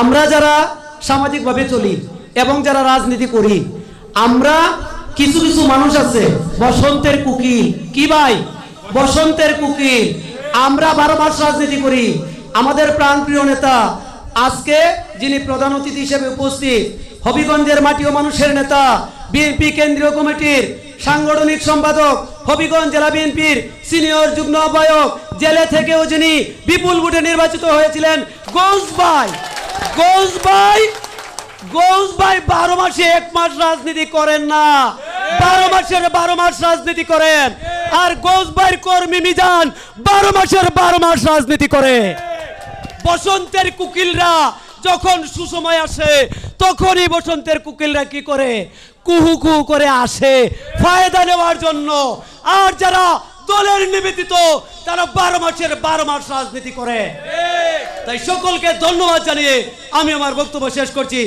আমরা যারা সামাজিকভাবে চলি এবং যারা রাজনীতি করি, আমরা কিছু কিছু মানুষ আছে, বসন্তের কুকিল। কি ভাই? বসন্তের কুকিল। আমরা বারো মাস রাজনীতি করি। আমাদের প্রাণপ্রিয় নেতা, আজকে যিনি প্রধান অতিথি হিসেবে উপস্থিত, হবিগঞ্জের মাটি ও মানুষের নেতা, বিএনপি কেন্দ্রীয় কমিটির সাংগঠনিক সম্পাদক, হবিগঞ্জ জেলা বিএনপির সিনিয়র যুগ্ম আহ্বায়ক, জেলে থেকেও যিনি বিপুল ভোটে নির্বাচিত হয়েছিলেন, গৌস ভাই। গৌস ভাই গৌস ভাই বারো মাসে এক মাস রাজনীতি করেন না। বারো মাসের বারো মাস রাজনীতি করেন। আর গৌস ভাইয়ের কর্মী মিজান বারো মাসের বারো মাস রাজনীতি করে। বসন্তের কুকিলরা যখন সুসময় আসে তখনই বসন্তের কুকিলরা কি করে? কুহু কুহু করে আসে। ফায়দা নেওয়ার জন্য। আর যারা দলের নিবেদিত তারা বারো মাসের বারো মাস রাজনীতি করে। তাই সকলকে ধন্যবাদ জানিয়ে আমি আমার বক্তব্য শেষ করছি।